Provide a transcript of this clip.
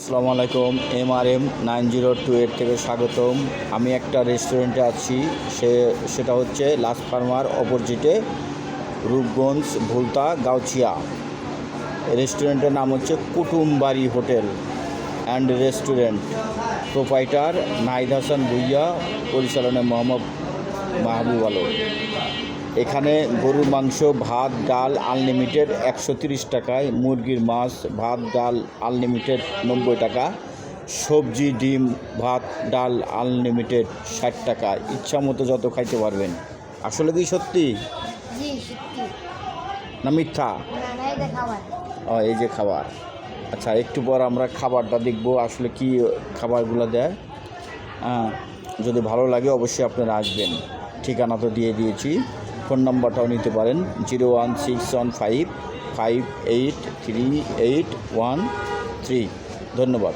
আসসালামু আলাইকুম M R M nine zero two eight থেকে স্বাগতম। আমি একটা রেস্টুরেন্টে আছি, সে, সেটা হচ্ছে লাস্ট ফার্মার অপোজিটে রূপগঞ্জ, ভুলতা, গাউছিয়া। রেস্টুরেন্টের নাম হচ্ছে Kutumbari hotel and restaurant. Proprietor Nahid Hasan Bhuiyan, পরিচালনায় মোহাম্মদ মাহবুব আলম। এখানে গরুর মাংস ভাত ডাল আনলিমিটেড একশো তিরিশ টাকায় মুরগির মাছ ভাত ডাল আনলিমিটেড নব্বই টাকা সবজি ডিম ভাত ডাল আনলিমিটেড ষাট টাকা। ইচ্ছা মতো যত খাইতে পারবেন। আসলে কি সত্যি? না মিথ্যা? ও, এই যে খাবার। আচ্ছা একটু পর আমরা খাবারটা দেখব আসলে কি খাবারগুলো দেয়। হ্যাঁ যদি ভালো লাগে অবশ্যই আপনারা আসবেন। ঠিকানা তো দিয়ে দিয়েছি। ফোন নম্বরটাও নিতে পারেন, zero one six one five five eight three eight one three. ধন্যবাদ।